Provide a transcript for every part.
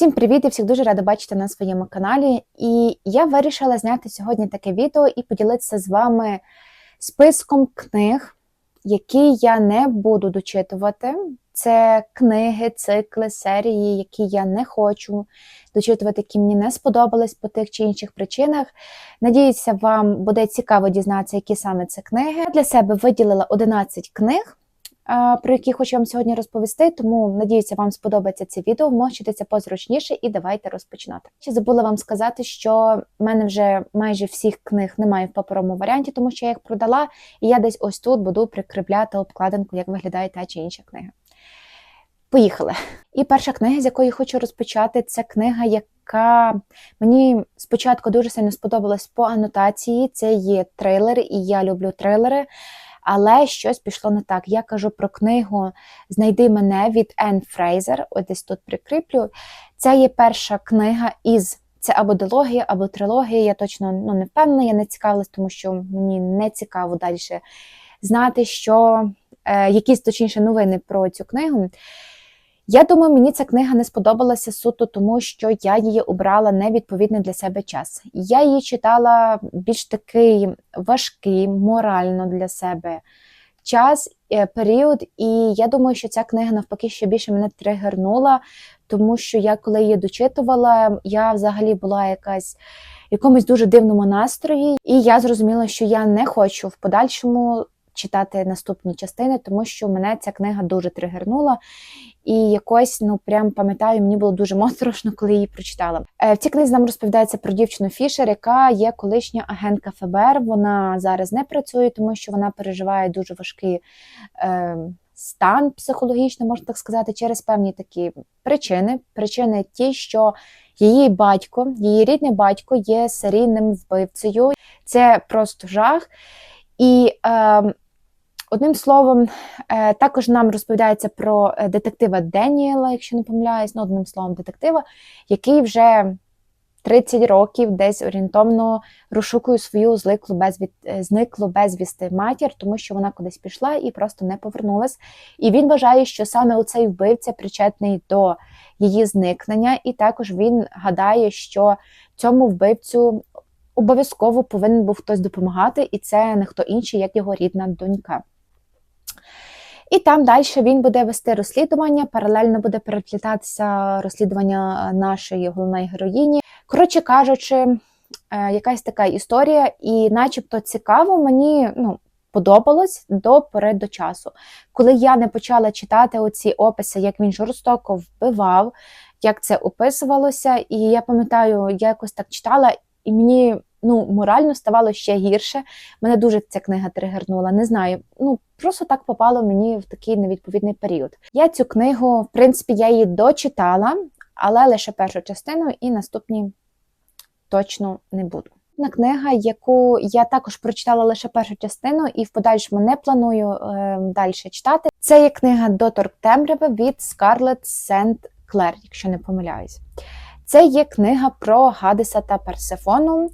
Всім привіт! і всіх дуже рада бачити на своєму каналі. І я вирішила зняти сьогодні таке відео і поділитися з вами списком книг, які я не буду дочитувати. Це книги, цикли, серії, які я не хочу дочитувати, які мені не сподобались по тих чи інших причинах. Надіюся, вам буде цікаво дізнатися, які саме це книги. Я для себе виділила 11 книг про які хочу вам сьогодні розповісти. Тому надіюся, вам сподобається це відео. Вмощуйтеся позручніше і давайте розпочинати. Ще забула вам сказати, що в мене вже майже всіх книг немає в паперовому варіанті, тому що я їх продала, і я десь ось тут буду прикріпляти обкладинку, як виглядає та чи інша книга. Поїхали. І перша книга, з якої хочу розпочати, це книга, яка мені спочатку дуже сильно сподобалась по анотації. Це є трейлер, і я люблю трейлери. Але щось пішло не так. Я кажу про книгу Знайди мене від Енн Фрейзер. Ось десь тут прикріплю. Це є перша книга із це або дилогія, або трилогія. Я точно ну, не впевнена, я не цікавилась, тому що мені не цікаво далі знати, що е, якісь точніше новини про цю книгу. Я думаю, мені ця книга не сподобалася суто, тому що я її обрала невідповідний для себе час. Я її читала більш такий важкий, морально для себе час, е, період, і я думаю, що ця книга навпаки ще більше мене тригернула, тому що я коли її дочитувала, я взагалі була якась. Якомусь дуже дивному настрої, і я зрозуміла, що я не хочу в подальшому читати наступні частини, тому що мене ця книга дуже тригернула. І якось, ну прям пам'ятаю, мені було дуже моторошно, коли її прочитала. Е, в цій книзі нам розповідається про дівчину Фішер, яка є колишня агентка ФБР. Вона зараз не працює, тому що вона переживає дуже важкий е, стан психологічний, можна так сказати, через певні такі причини. Причини ті, що її батько, її рідний батько є серійним вбивцею. Це просто жах. І е, Одним словом, е, також нам розповідається про е, детектива Деніела, якщо не помиляюсь, ну, одним словом, детектива, який вже 30 років десь орієнтовно розшукує свою зниклу безвід... Е, зниклу безвісти матір, тому що вона кудись пішла і просто не повернулась. І він вважає, що саме оцей вбивця причетний до її зникнення, і також він гадає, що цьому вбивцю обов'язково повинен був хтось допомагати, і це не хто інший, як його рідна донька. І там далі він буде вести розслідування, паралельно буде переплітатися розслідування нашої головної героїні. Коротше кажучи, е, якась така історія, і начебто цікаво, мені ну, подобалось до пори до часу. Коли я не почала читати оці описи, як він жорстоко вбивав, як це описувалося, і я пам'ятаю, я якось так читала, і мені ну, морально ставало ще гірше. Мене дуже ця книга тригернула. Не знаю, ну просто так попало мені в такий невідповідний період. Я цю книгу, в принципі, я її дочитала, але лише першу частину, і наступні точно не буду. Книга, яку я також прочитала лише першу частину, і в подальшому не планую е, далі читати. Це є книга Доторк Темряви від Скарлетт Сент Клер, якщо не помиляюсь. Це є книга про Гадеса та Персефону.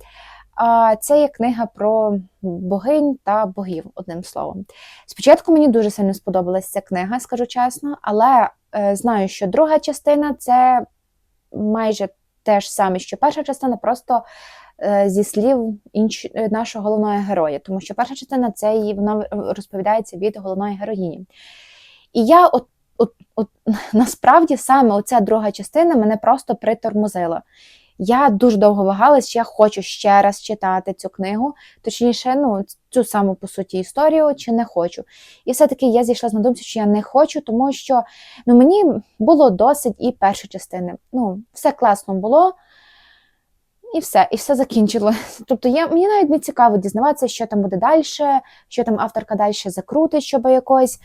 Це є книга про богинь та богів, одним словом. Спочатку мені дуже сильно сподобалася ця книга, скажу чесно, але е, знаю, що друга частина це майже те ж саме, що перша частина, просто е, зі слів інш... Е, нашого головного героя, тому що перша частина це її вона розповідається від головної героїні. І я от, от, от насправді саме оця друга частина мене просто притормозила. Я дуже довго вагалась, я хочу ще раз читати цю книгу, точніше, ну, цю саму по суті історію, чи не хочу. І все-таки я зійшла на думці, що я не хочу, тому що ну, мені було досить і першої частини. Ну, Все класно було. І все, і все закінчило. Тобто я, мені навіть не цікаво дізнаватися, що там буде далі, що там авторка далі закрутить, щоб якось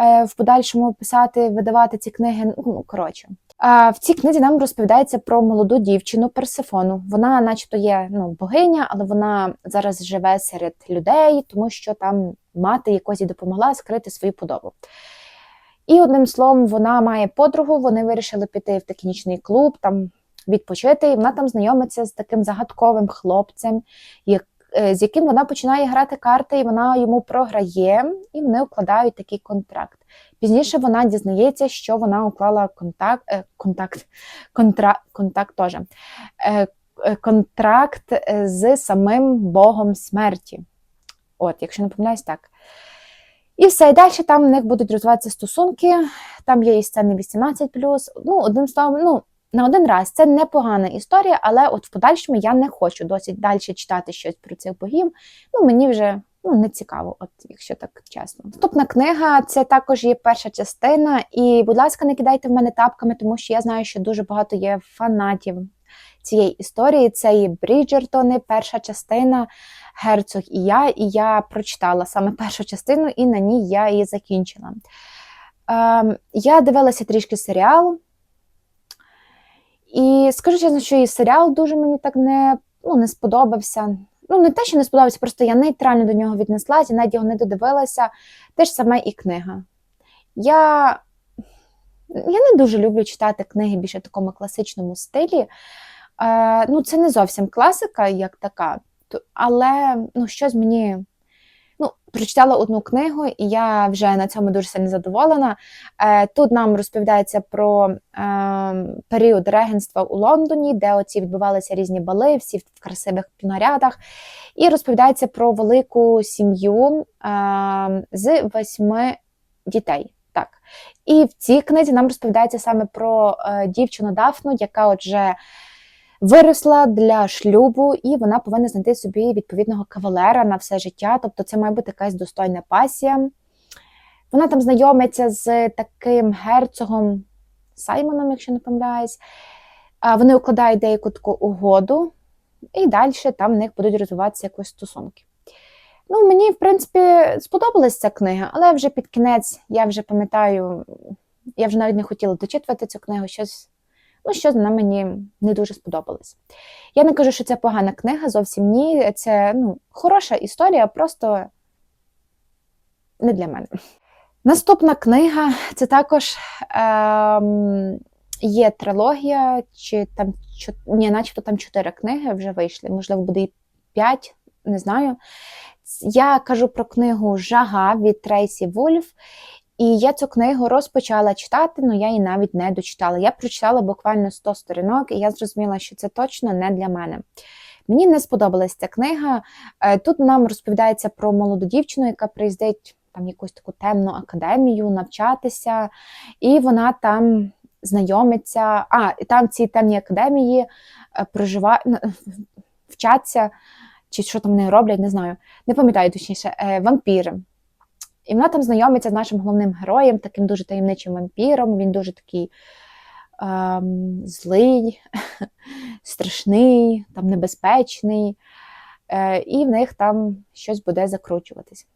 е, в подальшому писати, видавати ці книги. Ну, коротше. В цій книзі нам розповідається про молоду дівчину Персифону. Вона, начебто, є ну, богиня, але вона зараз живе серед людей, тому що там мати якось їй допомогла скрити свою подобу. І одним словом, вона має подругу, вони вирішили піти в такий нічний клуб, там відпочити, і вона там знайомиться з таким загадковим хлопцем, як, е, з яким вона починає грати карти, і вона йому програє, і вони укладають такий контракт. Пізніше вона дізнається, що вона уклала контакт, е, контакт, контра, контакт теж, е, е, контракт з самим Богом смерті. От, якщо не помиляюсь, так. І все, і далі там в них будуть розвиватися стосунки, там є і сцени 18+. Ну, одним словом, ну, на один раз це непогана історія, але от в подальшому я не хочу досить далі читати щось про цих богів. Ну, мені вже ну, не цікаво, от якщо так чесно. Наступна книга це також є перша частина. І, будь ласка, не кидайте в мене тапками, тому що я знаю, що дуже багато є фанатів цієї історії. Це є Бріджертони, перша частина. Герцог і я, і я прочитала саме першу частину, і на ній я її закінчила. Ем, я дивилася трішки серіал, і скажу чесно, що і серіал дуже мені так не, ну, не сподобався. Ну, не те, що не сподобався, просто я нейтрально до нього віднеслася, навіть його не додивилася. Те ж саме і книга. Я я не дуже люблю читати книги більше в такому класичному стилі. Е, Ну, Це не зовсім класика, як така, але ну, щось мені. Ну, прочитала одну книгу, і я вже на цьому дуже сильно задоволена. Е, Тут нам розповідається про е, період регенства у Лондоні, де оці відбувалися різні бали, всі в красивих нарядах. І розповідається про велику сім'ю е, з восьми дітей. Так. І в цій книзі нам розповідається саме про дівчину Дафну, яка отже виросла для шлюбу, і вона повинна знайти собі відповідного кавалера на все життя. Тобто це має бути якась достойна пасія. Вона там знайомиться з таким герцогом Саймоном, якщо не помиляюсь. Вони укладають деяку таку угоду, і далі там в них будуть розвиватися якось стосунки. Ну, Мені, в принципі, сподобалася ця книга, але вже під кінець я вже пам'ятаю, я вже навіть не хотіла дочитувати цю книгу, щось ну, що вона мені не дуже сподобалось. Я не кажу, що це погана книга, зовсім ні. Це ну, хороша історія, просто не для мене. Наступна книга це також е, є трилогія, чи там ні, начебто там чотири книги вже вийшли, можливо, буде і п'ять, не знаю. Я кажу про книгу Жага від Трейсі Вульф. І я цю книгу розпочала читати, але я її навіть не дочитала. Я прочитала буквально 100 сторінок, і я зрозуміла, що це точно не для мене. Мені не сподобалася ця книга. Е, тут нам розповідається про молоду дівчину, яка приїздить там якусь таку темну академію навчатися, і вона там знайомиться. А, і там в цій темній академії е, проживає, вчаться, чи що там вони роблять, не знаю. Не пам'ятаю точніше, е, вампіри. І вона там знайомиться з нашим головним героєм, таким дуже таємничим вампіром. Він дуже такий ем, злий, страшний, там небезпечний, е, і в них там щось буде закручуватись.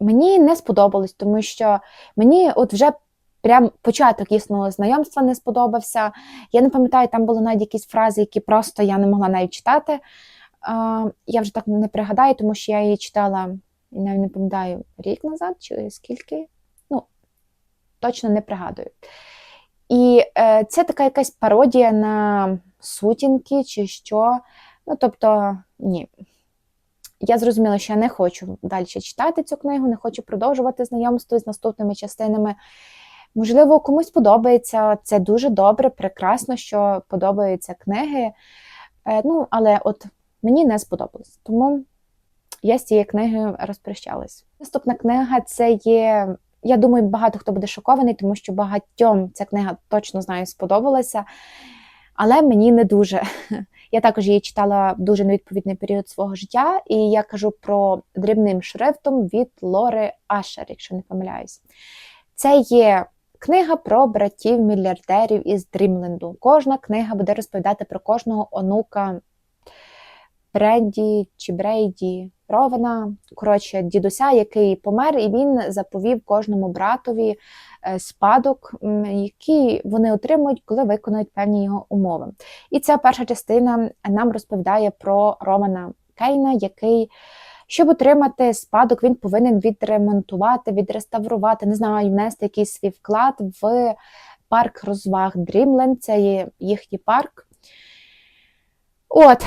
Мені не сподобалось, тому що мені от вже прям початок їсного знайомства не сподобався. Я не пам'ятаю, там були навіть якісь фрази, які просто я не могла навіть читати. Е, я вже так не пригадаю, тому що я її читала і навіть не пам'ятаю, рік назад чи скільки, ну, точно не пригадую. І е, це така якась пародія на сутінки чи що. Ну, тобто, ні. Я зрозуміла, що я не хочу далі читати цю книгу, не хочу продовжувати знайомство з наступними частинами. Можливо, комусь подобається. Це дуже добре, прекрасно, що подобаються книги. Е, ну, але от мені не сподобалось. Тому я з цією книгою розпрощалась. Наступна книга це є. Я думаю, багато хто буде шокований, тому що багатьом ця книга точно знаю, сподобалася, але мені не дуже. Я також її читала дуже невідповідний період свого життя, і я кажу про дрібним шрифтом від Лори Ашер, якщо не помиляюсь. Це є книга про братів-мільярдерів із Дрімленду. Кожна книга буде розповідати про кожного онука Бренді чи Брейді. Ровена, коротше, дідуся, який помер, і він заповів кожному братові е, спадок, який вони отримують, коли виконують певні його умови. І ця перша частина нам розповідає про Романа Кейна, який, щоб отримати спадок, він повинен відремонтувати, відреставрувати, не знаю, внести якийсь свій вклад в парк розваг Дрімленд, це є їхній парк. От,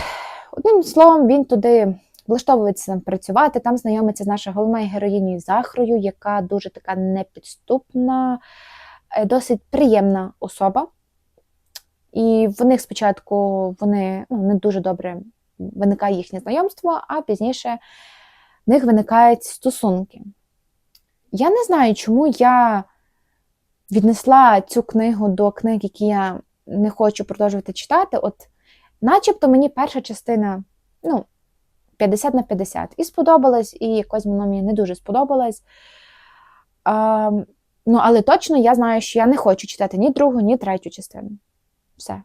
одним словом, він туди влаштовується там працювати, там знайомиться з нашою головною героїнею Захрою, яка дуже така непідступна, е, досить приємна особа. І в них спочатку вони ну, не дуже добре виникає їхнє знайомство, а пізніше в них виникають стосунки. Я не знаю, чому я віднесла цю книгу до книг, які я не хочу продовжувати читати. От, начебто мені перша частина, ну, 50 на 50. І сподобалась, і якось воно мені не дуже сподобалось. А, ну, але точно я знаю, що я не хочу читати ні другу, ні третю частину. Все.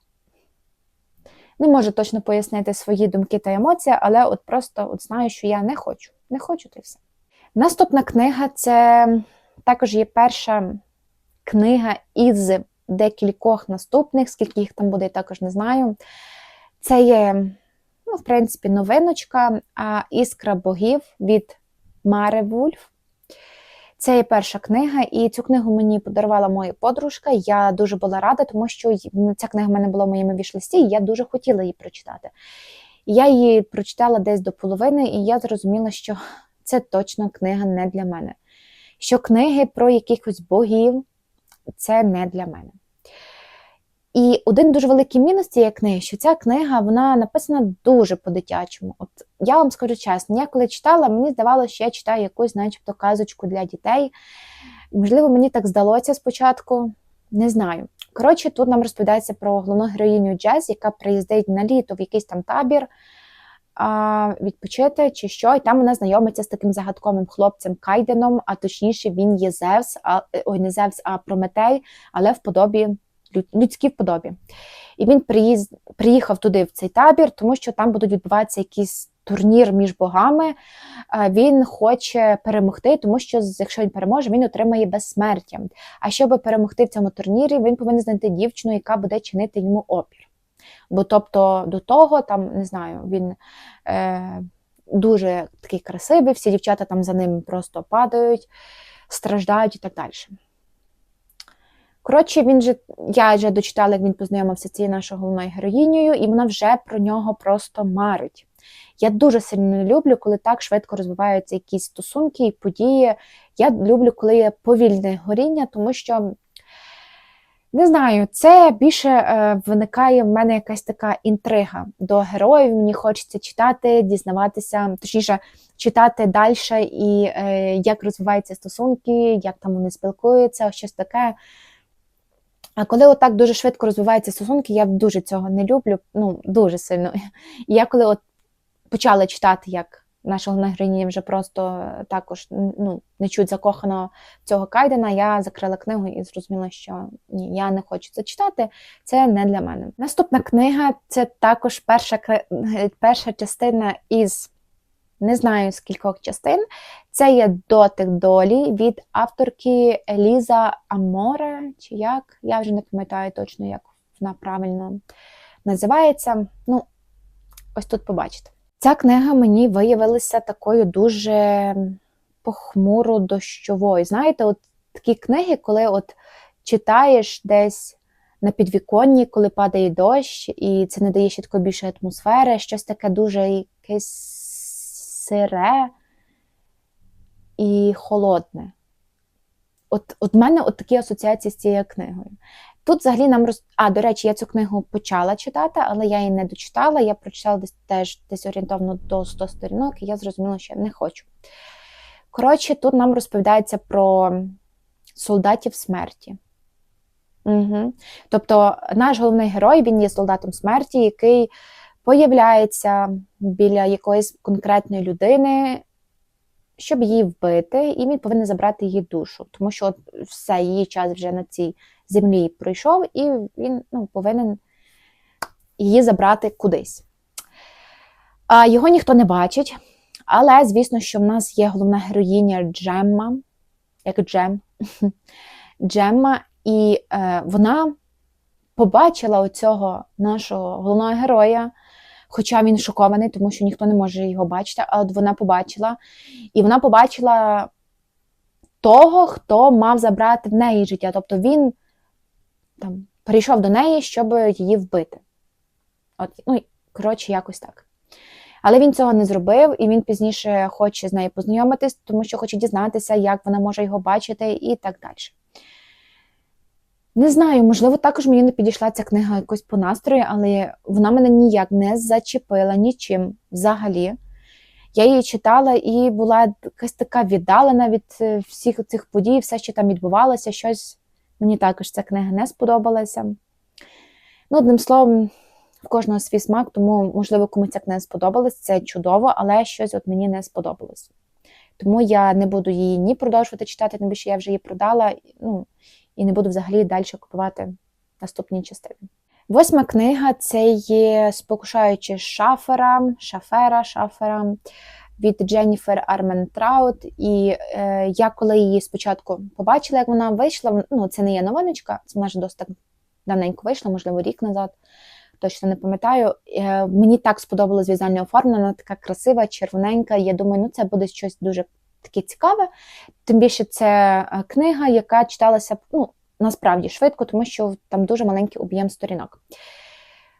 Не можу точно пояснити свої думки та емоції, але от просто от знаю, що я не хочу. Не хочу, то все. Наступна книга це також є перша книга із декількох наступних, скільки їх там буде, я також не знаю. Це є, ну, в принципі, новиночка Іскра богів від Маре Вульф. Це є перша книга, і цю книгу мені подарувала моя подружка. Я дуже була рада, тому що ця книга в мене була в моєму вішлисті, і я дуже хотіла її прочитати. Я її прочитала десь до половини, і я зрозуміла, що це точно книга не для мене. Що книги про якихось богів це не для мене. І один дуже великий мінус цієї книги, що ця книга вона написана дуже по-дитячому. От я вам скажу чесно, я коли читала, мені здавалося, що я читаю якусь, начебто, казочку для дітей. Можливо, мені так здалося спочатку, не знаю. Коротше, тут нам розповідається про головну героїню Джез, яка приїздить на літо в якийсь там табір а, відпочити чи що, і там вона знайомиться з таким загадковим хлопцем Кайденом, а точніше, він є Зевс, а ой, не Зевс, а Прометей, але в подобі людській вподобі. І він приїзд, приїхав туди, в цей табір, тому що там будуть відбуватися якийсь турнір між богами. Він хоче перемогти, тому що якщо він переможе, він отримає безсмертя. А щоб перемогти в цьому турнірі, він повинен знайти дівчину, яка буде чинити йому опір. Бо тобто до того, там, не знаю, він е, дуже такий красивий, всі дівчата там за ним просто падають, страждають і так далі. Коротше, він же, я вже дочитала, як він познайомився з цією нашою головною героїнею, і вона вже про нього просто марить. Я дуже сильно не люблю, коли так швидко розвиваються якісь стосунки і події. Я люблю, коли є повільне горіння, тому що, не знаю, це більше е, виникає в мене якась така інтрига до героїв. Мені хочеться читати, дізнаватися, точніше, читати далі, і е, як розвиваються стосунки, як там вони спілкуються, щось таке. А коли отак дуже швидко розвиваються стосунки, я дуже цього не люблю, ну дуже сильно. І я коли от почала читати, як наша головна вже просто також ну, не чуть закохана цього Кайдена, я закрила книгу і зрозуміла, що ні, я не хочу це читати, це не для мене. Наступна книга це також перша, перша частина із не знаю з кількох частин. Це є дотик долі від авторки Еліза Аморе, чи як, я вже не пам'ятаю точно, як вона правильно називається. Ну, ось тут побачите. Ця книга мені виявилася такою дуже похмуро дощовою. Знаєте, от такі книги, коли от читаєш десь на підвіконні, коли падає дощ, і це не дає ще такої більше атмосфери, щось таке дуже якесь сире і холодне. От от мене от такі асоціації з цією книгою. Тут взагалі нам роз... А, до речі, я цю книгу почала читати, але я її не дочитала. Я прочитала десь теж десь орієнтовно до 100 сторінок, і я зрозуміла, що я не хочу. Коротше, тут нам розповідається про солдатів смерті. Угу. Тобто, наш головний герой він є солдатом смерті, який появляється біля якоїсь конкретної людини, щоб її вбити, і він повинен забрати її душу, тому що от все, її час вже на цій землі пройшов, і він ну, повинен її забрати кудись. А Його ніхто не бачить, але, звісно, що в нас є головна героїня Джемма, як Джем, Джемма, і е, вона побачила оцього нашого головного героя, Хоча він шокований, тому що ніхто не може його бачити, а от вона побачила. І вона побачила того, хто мав забрати в неї життя. Тобто він там перейшов до неї, щоб її вбити. От, ну, коротше, якось так. Але він цього не зробив, і він пізніше хоче з нею познайомитись, тому що хоче дізнатися, як вона може його бачити, і так далі. Не знаю, можливо, також мені не підійшла ця книга якось по настрою, але вона мене ніяк не зачепила нічим взагалі. Я її читала і була якась така віддалена від е, всіх цих подій, все, що там відбувалося, щось мені також ця книга не сподобалася. Ну, одним словом, в кожного свій смак, тому, можливо, комусь ця книга сподобалась, це чудово, але щось от мені не сподобалось. Тому я не буду її ні продовжувати читати, тим більше я вже її продала, ну, і не буду взагалі далі купувати наступні частини. Восьма книга це є Спокушаючи шафера, шафера, шафера від Дженніфер Армен Траут. І е, я коли її спочатку побачила, як вона вийшла, ну це не є новиночка, це вона ж досить давненько вийшла, можливо, рік назад. Точно не пам'ятаю. Е, мені так сподобалось візуальне оформлення, вона така красива, червоненька. Я думаю, ну це буде щось дуже таке цікаве. Тим більше це е, книга, яка читалася ну, насправді швидко, тому що там дуже маленький об'єм сторінок.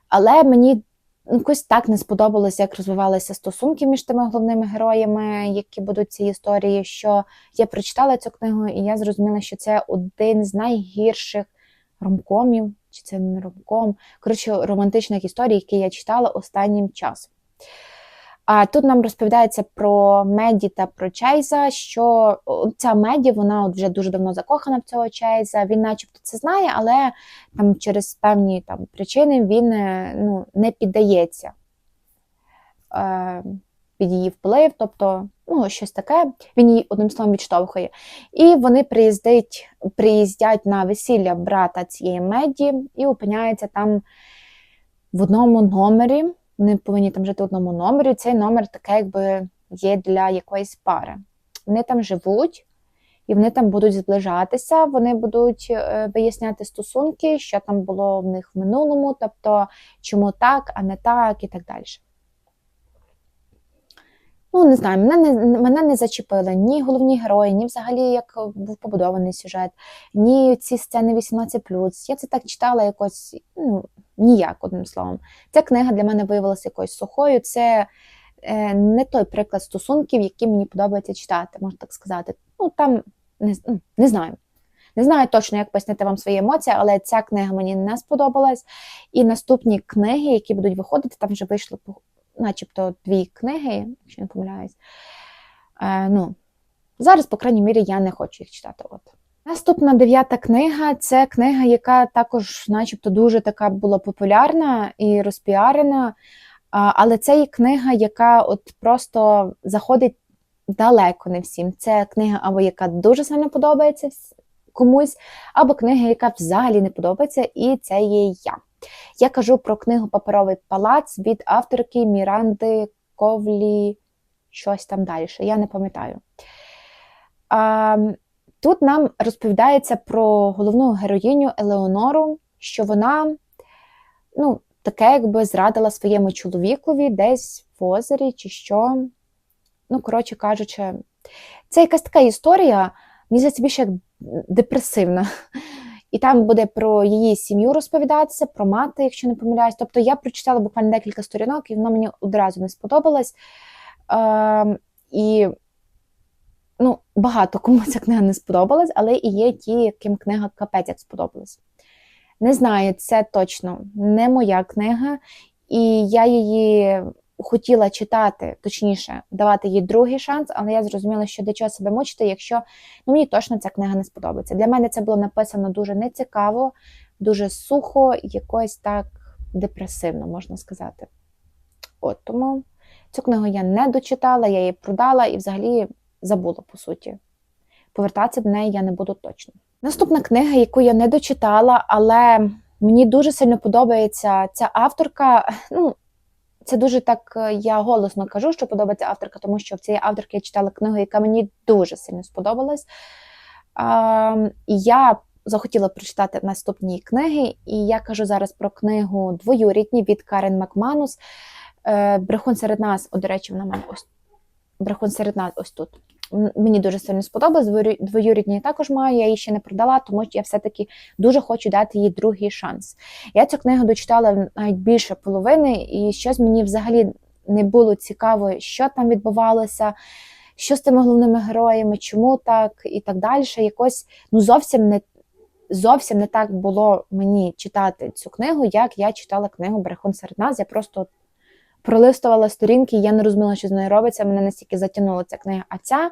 Але мені ну, якось так не сподобалося, як розвивалися стосунки між тими головними героями, які будуть в цій історії. Що я прочитала цю книгу, і я зрозуміла, що це один з найгірших ромкомів, чи це не ромком, коротше, романтичних історій, які я читала останнім часом. А тут нам розповідається про Меді та про Чейза, що ця Меді, вона от вже дуже давно закохана в цього Чейза. Він, начебто, це знає, але там через певні там причини він е, ну, не піддається е, під її вплив, тобто ну, щось таке. Він її одним словом відштовхує. І вони приїздять, приїздять на весілля брата цієї Меді і опиняються там в одному номері. Вони повинні там жити в одному номері. Цей номер таке, якби є для якоїсь пари. Вони там живуть, і вони там будуть зближатися, вони будуть е, виясняти стосунки, що там було в них в минулому, тобто чому так, а не так, і так далі. Ну, не знаю, мене не мене не зачепили ні головні герої, ні взагалі як був побудований сюжет, ні ці сцени 18. Я це так читала якось ну, ніяк, одним словом. Ця книга для мене виявилася якоюсь сухою. Це е, не той приклад стосунків, які мені подобається читати, можна так сказати. Ну, там не, ну, не знаю. Не знаю точно, як пояснити вам свої емоції, але ця книга мені не сподобалась. І наступні книги, які будуть виходити, там вже вийшли начебто дві книги, якщо не помиляюсь. Е, ну, Зараз, по крайній мірі, я не хочу їх читати. От. Наступна дев'ята книга це книга, яка також, начебто, дуже така була популярна і розпіарена. Але це є книга, яка от просто заходить далеко не всім. Це книга, або яка дуже сильно подобається комусь, або книга, яка взагалі не подобається, і це є я. Я кажу про книгу Паперовий палац від авторки Міранди Ковлі, щось там далі. Я не пам'ятаю. Тут нам розповідається про головну героїню Елеонору, що вона, ну, таке, якби зрадила своєму чоловікові десь в озері, чи що. Ну, коротше кажучи, це якась така історія, мені здається, більше як депресивна. І там буде про її сім'ю розповідатися, про мати, якщо не помиляюсь. Тобто я прочитала буквально декілька сторінок, і воно мені одразу не сподобалось. Е, І ну, багато кому ця книга не сподобалась, але і є ті, яким книга капець як сподобалась. Не знаю, це точно не моя книга, і я її хотіла читати, точніше, давати їй другий шанс, але я зрозуміла, що для чого себе мучити, якщо ну, мені точно ця книга не сподобається. Для мене це було написано дуже нецікаво, дуже сухо, якось так депресивно, можна сказати. От тому цю книгу я не дочитала, я її продала і взагалі забула, по суті. Повертатися до неї я не буду точно. Наступна книга, яку я не дочитала, але мені дуже сильно подобається ця авторка. Ну, це дуже так, е, я голосно кажу, що подобається авторка, тому що в цієї авторки я читала книгу, яка мені дуже сильно сподобалась. І я захотіла прочитати наступні книги, і я кажу зараз про книгу Двоюрідні від Карен Макманус. Е, Брехун серед нас, о, до речі, вона мене ось брехун серед нас ось тут. Мені дуже сильно сподобалось. Двоюрідні також маю, я її ще не продала, тому що я все-таки дуже хочу дати їй другий шанс. Я цю книгу дочитала навіть більше половини, і щось мені взагалі не було цікаво, що там відбувалося, що з тими головними героями, чому так і так далі. Якось ну зовсім не зовсім не так було мені читати цю книгу, як я читала книгу Брехун серед нас. Я просто пролистувала сторінки, я не розуміла, що з нею робиться. Мене настільки затягнула ця книга. А ця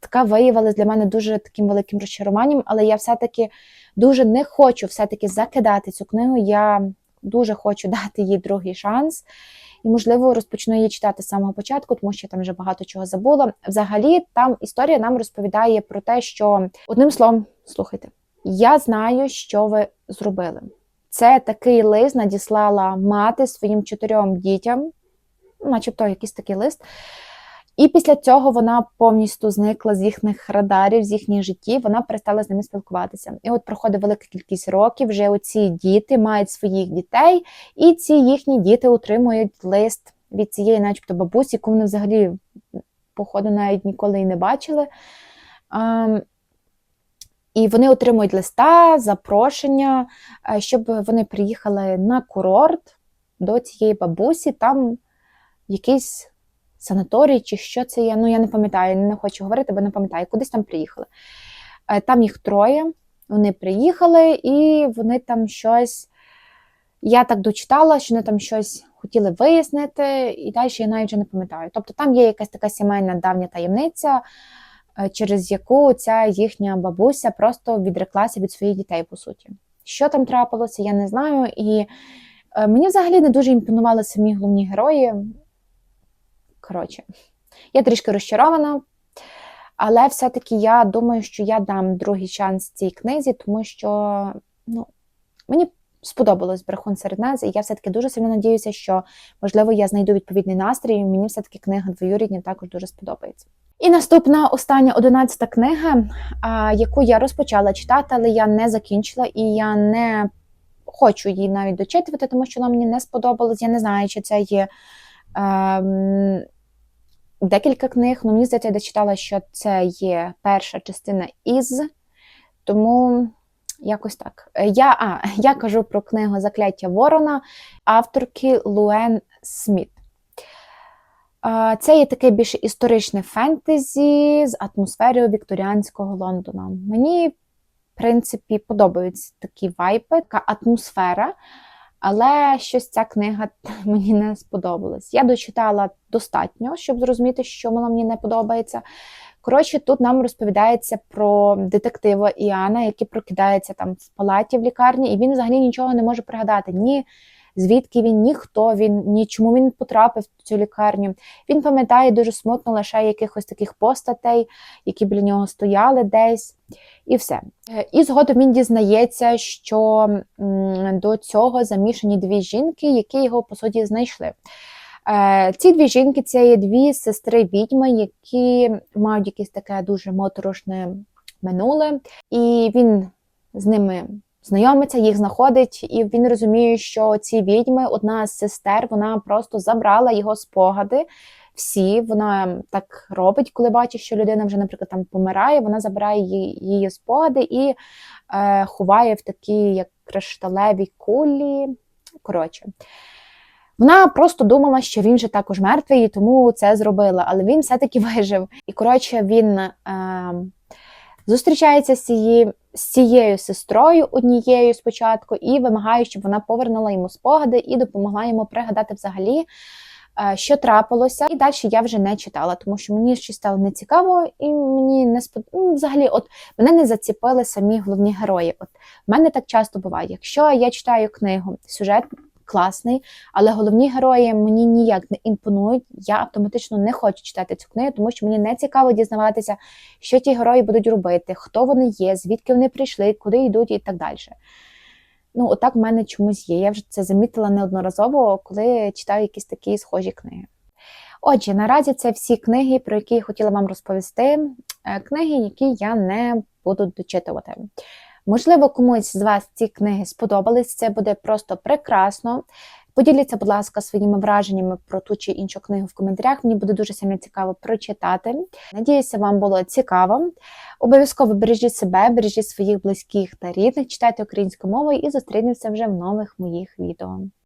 така виявилась для мене дуже таким великим розчаруванням, але я все-таки дуже не хочу все-таки закидати цю книгу. Я дуже хочу дати їй другий шанс. І, можливо, розпочну її читати з самого початку, тому що я там вже багато чого забула. Взагалі, там історія нам розповідає про те, що одним словом, слухайте, я знаю, що ви зробили. Це такий лист надіслала мати своїм чотирьом дітям, начебто якийсь такий лист. І після цього вона повністю зникла з їхніх радарів, з їхніх життів, вона перестала з ними спілкуватися. І от проходить велика кількість років, вже оці діти мають своїх дітей, і ці їхні діти отримують лист від цієї, начебто, бабусі, яку вони взагалі, походу, навіть ніколи і не бачили. І вони отримують листа, запрошення, е, щоб вони приїхали на курорт до цієї бабусі, там якийсь санаторій чи що це є. Ну, я не пам'ятаю, не хочу говорити, бо не пам'ятаю, кудись там приїхали. Е, Там їх троє, вони приїхали, і вони там щось. Я так дочитала, що вони там щось хотіли вияснити, і далі я навіть вже не пам'ятаю. Тобто там є якась така сімейна давня таємниця, через яку ця їхня бабуся просто відреклася від своїх дітей, по суті. Що там трапилося, я не знаю. І е, мені взагалі не дуже імпонували самі головні герої. Коротше, я трішки розчарована, але все-таки я думаю, що я дам другий шанс цій книзі, тому що ну, мені сподобалось брехун серед нас, і я все-таки дуже сильно надіюся, що, можливо, я знайду відповідний настрій, і мені все-таки книга двоюрідня також дуже сподобається. І наступна остання одинадцята книга, яку я розпочала читати, але я не закінчила, і я не хочу її навіть дочитувати, тому що вона мені не сподобалась. Я не знаю, чи це є. Ем, декілька книг. Ну, мені здається, я дочитала, що це є перша частина із, тому якось так. Я а, я кажу про книгу Закляття Ворона авторки Луен Сміт. Це є таке більше історичне фентезі з атмосферою вікторіанського Лондона. Мені, в принципі, подобаються такі вайпи, така атмосфера. Але щось ця книга мені не сподобалась. Я дочитала достатньо, щоб зрозуміти, що вона мені не подобається. Коротше, тут нам розповідається про детектива Іана, який прокидається там в палаті в лікарні, і він взагалі нічого не може пригадати. Ні звідки він, ні хто він, ні чому він потрапив в цю лікарню. Він пам'ятає дуже смутно лише якихось таких постатей, які біля нього стояли десь, і все. І згодом він дізнається, що до цього замішані дві жінки, які його по суті знайшли. Е, ці дві жінки це є дві сестри відьми, які мають якесь таке дуже моторошне минуле, і він з ними знайомиться, їх знаходить, і він розуміє, що ці відьми, одна з сестер, вона просто забрала його спогади. Всі вона так робить, коли бачить, що людина вже, наприклад, там помирає, вона забирає її, її спогади і е, ховає в такі як кришталеві кулі. Коротше. Вона просто думала, що він же також мертвий, і тому це зробила, але він все-таки вижив. І коротше, він е, зустрічається з цією з цією сестрою однією спочатку і вимагає, щоб вона повернула йому спогади і допомогла йому пригадати взагалі, е, що трапилося. І далі я вже не читала, тому що мені щось стало нецікаво, і мені не спод... ну, взагалі, от мене не заціпили самі головні герої. От в мене так часто буває. Якщо я читаю книгу, сюжет класний, але головні герої мені ніяк не імпонують. Я автоматично не хочу читати цю книгу, тому що мені не цікаво дізнаватися, що ті герої будуть робити, хто вони є, звідки вони прийшли, куди йдуть і так далі. Ну, отак в мене чомусь є. Я вже це замітила неодноразово, коли читаю якісь такі схожі книги. Отже, наразі це всі книги, про які я хотіла вам розповісти. Е, книги, які я не буду дочитувати. Можливо, комусь з вас ці книги сподобались, це буде просто прекрасно. Поділіться, будь ласка, своїми враженнями про ту чи іншу книгу в коментарях. Мені буде дуже сильно цікаво прочитати. Надіюся, вам було цікаво. Обов'язково бережіть себе, бережіть своїх близьких та рідних, читайте українською мовою і зустрінемося вже в нових моїх відео.